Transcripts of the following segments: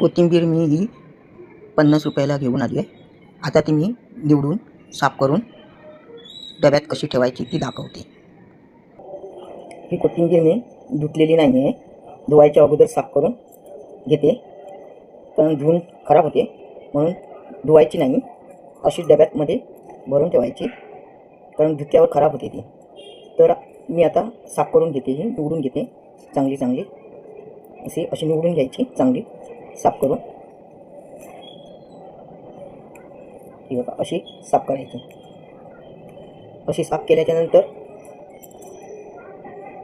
कोथिंबीर मी ही पन्नास रुपयाला घेऊन आली आहे. आता ती मी निवडून साफ करून डब्यात कशी ठेवायची ती दाखवते. ही कोथिंबीर मी धुतलेली नाही आहे धुवायच्या अगोदर साफ करून घेते. कारण धुवून खराब होते. म्हणून धुवायची नाही. अशी डब्यातमध्ये भरून ठेवायची. कारण धुतल्यावर खराब होते ती. तर मी आता साफ करून घेते ही निवडून घेते. चांगली चांगली. अशी अशी निवडून घ्यायची चांगली. साफ करून ही बघा अशी साफ करायची. अशी साफ केल्याच्यानंतर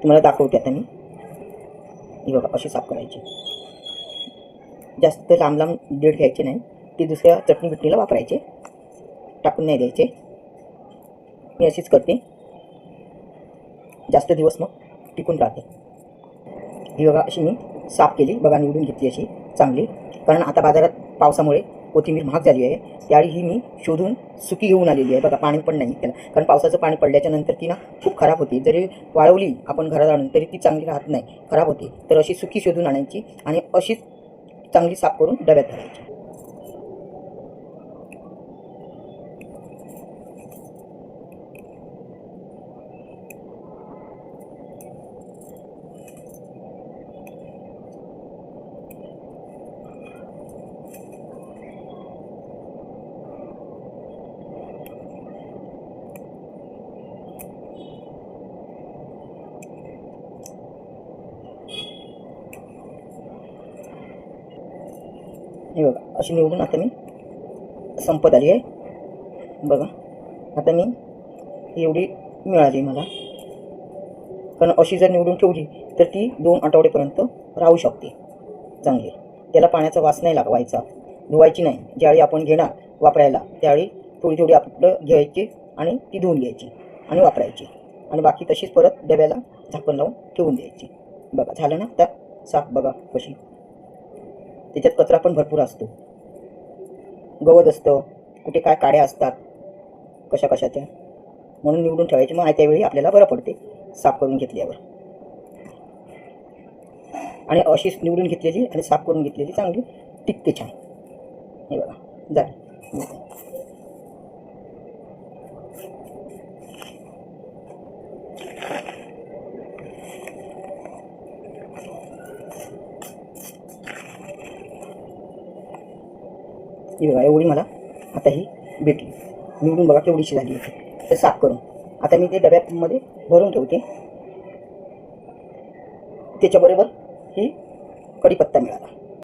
तुम्हाला दाखवते आता मी. ही बघा अशी साफ करायची. जास्त लांब लांब दीड घ्यायचे नाही ती दुसऱ्या चटणी बिटणीला वापरायचे. टाकून नाही द्यायचे. मी अशीच करते. जास्त दिवस मग टिकून राहते. ही बघा अशी मी साफ केली. बघा निवडून घेतली अशी. चांगली. कारण आता बाजारात पावसामुळे कोथिंबीर महाग झाली आहे. त्यावेळी ही मी शोधून सुकी घेऊन आलेली आहे. बघा पाणी पण नाही त्याला. कारण पावसाचं पाणी पडल्याच्या नंतर ती ना खूप खराब होती. जरी वाळवली आपण घरात आणून तरी ती चांगली राहत नाही. खराब होते. तर अशी सुकी शोधून आणायची आणि अशीच चांगली साफ करून डब्यात घालायची हे बघा अशी निवडून आता मी संपत आली आहे. बघा आता मी एवढी मिळाली मला. कारण अशी जर निवडून ठेवली तर ती दोन आठवड्यापर्यंत राहू शकते चांगली. त्याला पाण्याचा वास नाही लागवायचा धुवायची नाही. ज्यावेळी आपण घेणार वापरायला त्यावेळी थोडी थोडी आपलं घ्यायची आणि ती धुवून घ्यायची आणि वापरायची. आणि बाकी तशीच परत डब्याला झाकण लावून ठेवून द्यायची. बघा झालं ना? त्या साफ बघा कशी त्याच्यात कचरा पण भरपूर असतो. गवत असतं. कुठे काय काड्या असतात. कशा कशाच्या म्हणून निवडून ठेवायचे. मग त्यावेळी आपल्याला बरं पडते. साफ करून घेतल्यावर. आणि अशीच निवडून घेतलेली आणि साफ करून घेतलेली चांगली टिकते छान. हे बघा. जा. ही बघा एवढी मला आता ही भेटली निवडून बघा केवढीशी झाली होती. तर साफ करून. आता मी ते डब्यामध्ये भरून ठेवते. त्याच्याबरोबर ही कढीपत्ता मिळाला.